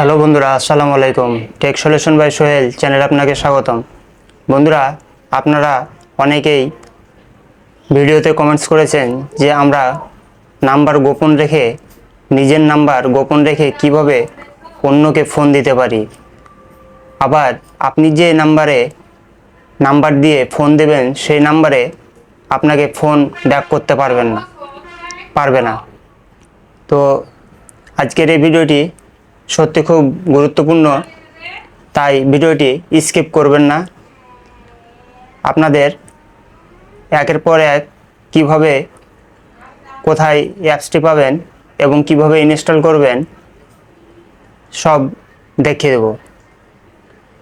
Hello বন্ধুরা, আসসালামু আলাইকুম। টেক সলিউশন বাই সোহেল চ্যানেলে আপনাকে স্বাগতম। বন্ধুরা, আপনারা অনেকেই ভিডিওতে কমেন্টস করেছেন যে আমরা নাম্বার গোপন রেখে, নিজের নাম্বার গোপন রেখে কীভাবে অন্যকে ফোন দিতে পারি। আবার আপনি যে নাম্বারে নাম্বার দিয়ে ফোন দেবেন, সেই নাম্বারে আপনাকে ফোন ব্যাক করতে পারবেন না, পারবে না। তো আজকের এই ভিডিওটি সত্যি খুব গুরুত্বপূর্ণ। তাই ভিডিওটি স্কিপ করবেন না। আপনাদের একের পর এক কীভাবে, কোথায় অ্যাপসটি পাবেন এবং কীভাবে ইনস্টল করবেন, সব দেখিয়ে দেব।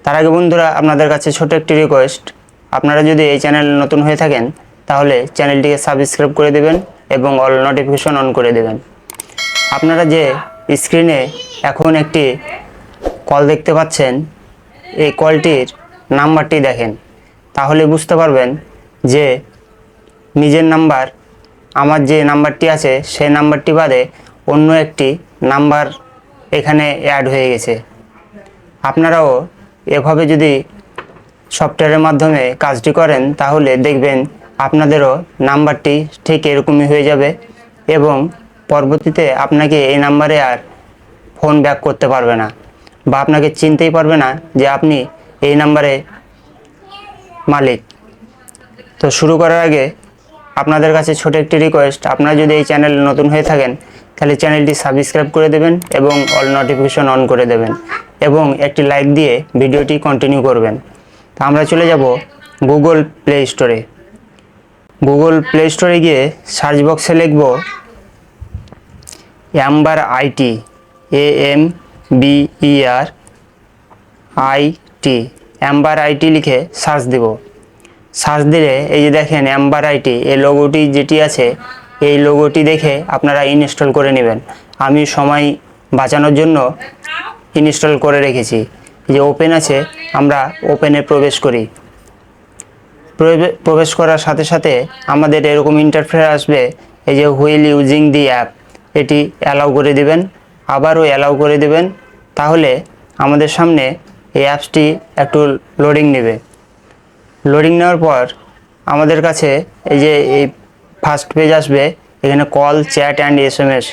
তার আগে বন্ধুরা, আপনাদের কাছে ছোট একটি রিকোয়েস্ট আপনারা যদি এই চ্যানেল নতুন হয়ে থাকেন, তাহলে চ্যানেলটিকে সাবস্ক্রাইব করে দেবেন এবং অল নোটিফিকেশন অন করে দেবেন। আপনারা যে স্ক্রিনে এখন একটি কল দেখতে পাচ্ছেন। এই কলটির নাম্বারটি দেখেন। তাহলে বুঝতে পারবেন যে নিজের নাম্বার, আমার যে নাম্বারটি আছে, সেই নাম্বারটি বাদে অন্য একটি নাম্বার এখানে অ্যাড হয়ে গেছে। আপনারাও এভাবে যদি সফটওয়্যারের মাধ্যমে কাজটি করেন, তাহলে দেখবেন আপনাদেরও নাম্বারটি ঠিক এরকমই হয়ে যাবে এবং পরবর্তীতে আপনাকে এই নাম্বারে আর ফোন ব্যাক করতে পারবে না বা আপনাকে চিনতেই পারবে না যে আপনি এই নাম্বারে মালিক। তো শুরু করার আগে আপনাদের কাছে ছোট একটি রিকোয়েস্ট আপনারা যদি এই চ্যানেল নতুন হয়ে থাকেন, তাহলে চ্যানেলটি সাবস্ক্রাইব করে দেবেন এবং অল নোটিফিকেশন অন করে দেবেন এবং একটি লাইক দিয়ে ভিডিওটি কন্টিনিউ করবেন। তো আমরা চলে যাব গুগল প্লে স্টোরে গুগল প্লে স্টোরে গিয়ে সার্চ বক্সে লিখব Amber IT A M B E R IT Amber IT লিখে সার্চ দেব। সার্চ দিলে এই যে দেখেন অ্যাম্বার আইটি এই লোগোটি যেটি আছে, এই লোগোটি দেখে আপনারা ইনস্টল করে নেবেন। আমি সময় বাঁচানোর জন্য ইনস্টল করে রেখেছি। যে ওপেন আছে, আমরা ওপেনে প্রবেশ করি। প্রবে- প্রবেশ করার সাথে সাথে আমাদের এরকম ইন্টারফেয়ার আসবে, এই যে হুইল ইউজিং দি অ্যাপ এটি অ্যালাউ করে দিবেন, আবারও অ্যালাউ করে দিবেন, তাহলে আমাদের সামনে এই অ্যাপসটি একটু লোডিং নেবে। লোডিং নেওয়ার পর আমাদের কাছে এই যে এই ফার্স্ট পেজ আসবে, এখানে call chat and S M S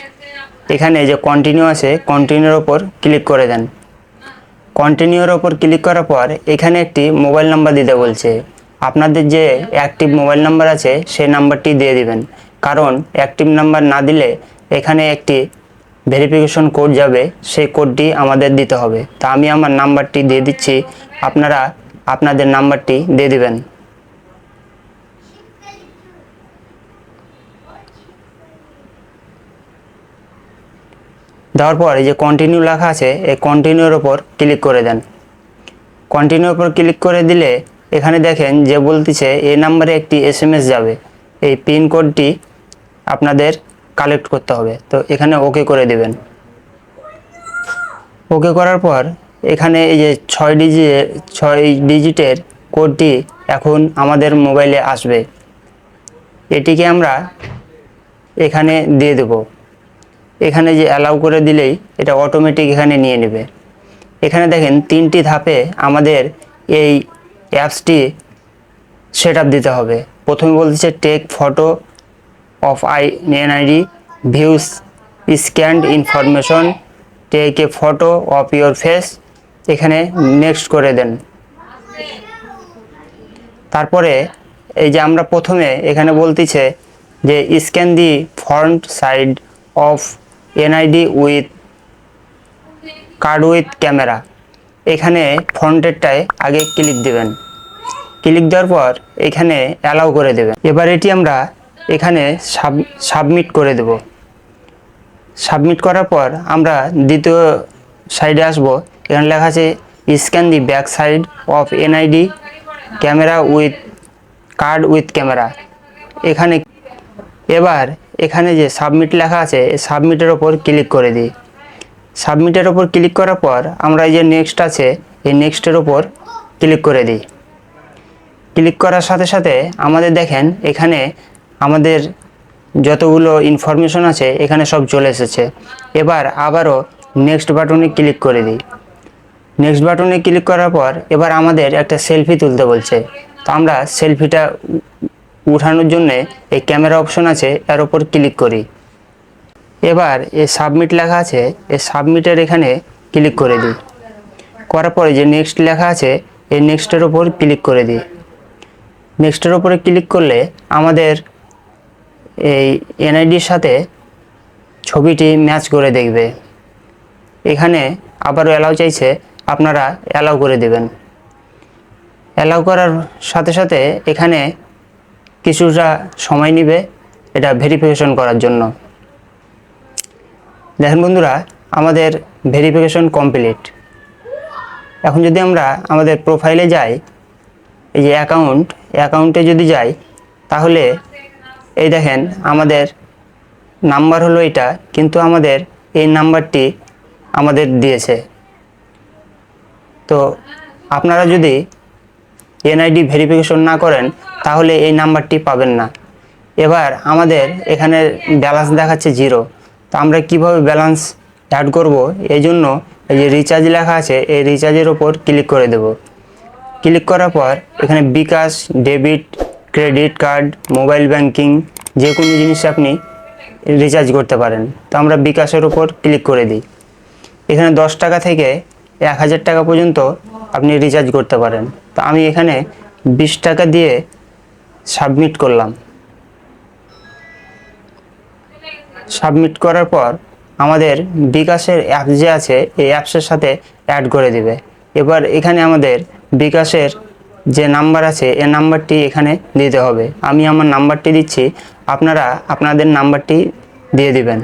এখানে যে কন্টিনিউ আছে কন্টিনিউর ওপর ক্লিক করে দেন। কন্টিনিউর ওপর ক্লিক করার পর এখানে একটি মোবাইল নাম্বার দিতে বলছে। আপনাদের যে অ্যাক্টিভ মোবাইল নাম্বার আছে, সেই নাম্বারটি দিয়ে দিবেন। কারণ অ্যাক্টিভ নাম্বার না দিলে এখানে একটি ভেরিফিকেশন কোড যাবে, সেই কোডটি আমাদের দিতে হবে। তা আমি আমার নাম্বারটি দিয়ে দিচ্ছি, আপনারা আপনাদের নাম্বারটি দিয়ে দিবেন। দেওয়ার পর এই যে কন্টিনিউ লেখা আছে, এই কন্টিনিউর ওপর ক্লিক করে দেন। কন্টিনিউর ওপর ক্লিক করে দিলে এখানে দেখেন যে বলতেছে এই নাম্বারে একটি এস যাবে। এই পিন কোডটি আপনাদের কালেক্ট করতে হবে। তো এখানে ওকে করে দেবেন। ওকে করার পর এখানে এই যে ছয় ডিজি ছয় ডিজিটের কোডটি এখন আমাদের মোবাইলে আসবে। এটিকে আমরা এখানে দিয়ে দেব। এখানে যে অ্যালাউ করে দিলেই এটা অটোমেটিক এখানে নিয়ে নেবে। এখানে দেখেন তিনটি ধাপে আমাদের এই অ্যাপসটি সেট দিতে হবে। প্রথমে বলতেছে take photo I NID views scanned information take a photo of your face এখানে নেক্সট করে দেন। তারপরে এই যে আমরা প্রথমে এখানে বলতেছে যে scan the front side of NID with card with camera এখানে ফ্রন্টেরটায় আগে ক্লিক দেবেন। ক্লিক দেওয়ার পর এখানে অ্যালাউ করে দেবেন। এবার এটি আমরা এখানে সাবমিট করে দেব। সাবমিট করার পর আমরা দ্বিতীয় সাইডে আসব। এখানে লেখা আছে scan the back side of NID camera with card with camera এখানে, এবার এখানে যে সাবমিট লেখা আছে সাবমিটের ওপর ক্লিক করে দিই। সাবমিটের ওপর ক্লিক করার পর আমরা এই যে নেক্সট আছে, এই নেক্সটের ওপর ক্লিক করে দিই। ক্লিক করার সাথে সাথে আমাদের দেখেন, এখানে আমাদের যতগুলো ইনফরমেশন আছে, এখানে সব চলে এসেছে। এবার আবারও নেক্সট বাটনে ক্লিক করে দিই। নেক্সট বাটনে ক্লিক করার পর এবার আমাদের একটা সেলফি তুলতে বলছে। তো আমরা সেলফিটা উঠানোর জন্য এই ক্যামেরা অপশন আছে, এর ওপর ক্লিক করি। এবার এই সাবমিট লেখা আছে, এই সাবমিটের এখানে ক্লিক করে দিই। করার পরে যে নেক্সট লেখা আছে, এই নেক্সটের ওপর ক্লিক করে দিই। নেক্সটের ওপরে ক্লিক করলে আমাদের এই এনআইডির সাথে ছবিটি ম্যাচ করে দেখবে। এখানে আবারও অ্যালাউ চাইছে আপনারা অ্যালাউ করে দেবেন। অ্যালাউ করার সাথে সাথে এখানে কিছুটা সময় নেবে এটা ভেরিফিকেশন করার জন্য। দেখেন বন্ধুরা, আমাদের ভেরিফিকেশন কমপ্লিট। এখন যদি আমরা আমাদের প্রোফাইলে যাই, এই যে অ্যাকাউন্ট, অ্যাকাউন্টে যদি যাই, তাহলে এই দেখেন, আমাদের নাম্বার হলো এটা, কিন্তু আমাদের এই নাম্বারটি আমাদের দিয়েছে। তো আপনারা যদি এনআইডি ভেরিফিকেশন না করেন, তাহলে এই নাম্বারটি পাবেন না। এবার আমাদের এখানে ব্যালেন্স দেখাচ্ছে জিরো। তো আমরা কীভাবে ব্যালেন্স অ্যাড করব? এই জন্য এই যে রিচার্জ লেখা আছে, এই রিচার্জের ওপর ক্লিক করে দেব। ক্লিক করার পর এখানে bKash, debit credit card, mobile banking, যে কোনো জিনিস আপনি রিচার্জ করতে পারেন। তো আমরা বিকাশের ওপর ক্লিক করে দিই। এখানে দশ টাকা থেকে এক হাজার টাকা পর্যন্ত আপনি রিচার্জ করতে পারেন। তো আমি এখানে বিশ টাকা দিয়ে সাবমিট করলাম। সাবমিট করার পর আমাদের বিকাশের অ্যাপ যে আছে, এই অ্যাপসের সাথে অ্যাড করে দিবে। এবার এখানে আমাদের বিকাশের যে নাম্বার আছে এই নাম্বারটি এখানে দিতে হবে। আমি আমার নাম্বারটি দিচ্ছি, আপনারা আপনাদের নাম্বারটি দিয়ে দিবেন।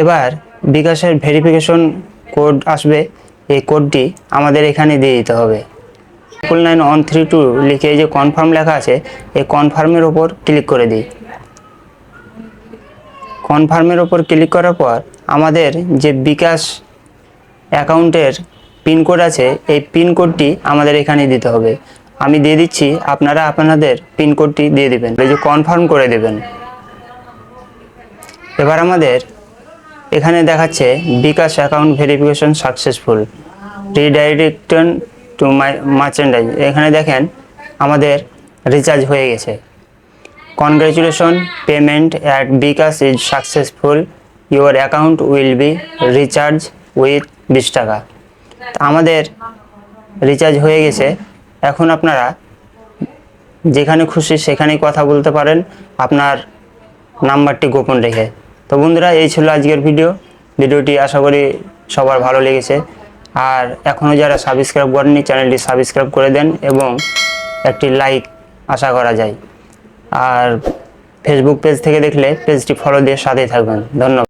এবার বিকাশের ভেরিফিকেশন কোড আসবে, এই কোডটি আমাদের এখানে দিয়ে দিতে হবে। Triple nine one three two লিখে যে কনফার্ম লেখা আছে, এই কনফার্মের ওপর ক্লিক করে দিই। কনফার্মের ওপর ক্লিক করার পর আমাদের যে বিকাশ অ্যাকাউন্টের পিনকোড আছে, এই পিনকোডটি আমাদের এখানে দিতে হবে। আমি দিয়ে দিচ্ছি, আপনারা আপনাদের পিনকোডটি দিয়ে দেবেন। এই যে কনফার্ম করে দেবেন। এবার আমাদের এখানে দেখাচ্ছে bKash account verification successful. Redirection to my merchandise এখানে দেখেন আমাদের রিচার্জ হয়ে গেছে। Congratulation payment at bKash is successful your account will be recharge with বিশ টাকা। আমাদের রিচার্জ হয়ে গেছে। এখন আপনারা যেখানে খুশি সেখানেই কথা বলতে পারেন। আপনার নাম্বারটি গোপন রেখে। তো বন্ধুরা, এই ছিল আজকের ভিডিও। ভিডিওটি আশা করি সবার ভালো লেগেছে। আর এখনও যারা সাবস্ক্রাইব করেননি চ্যানেলটি সাবস্ক্রাইব করে দেন এবং একটি লাইক আশা করা যায়। আর ফেসবুক পেজ থেকে দেখলে পেজটি ফলো দিয়ে সাথেই থাকবেন। ধন্যবাদ।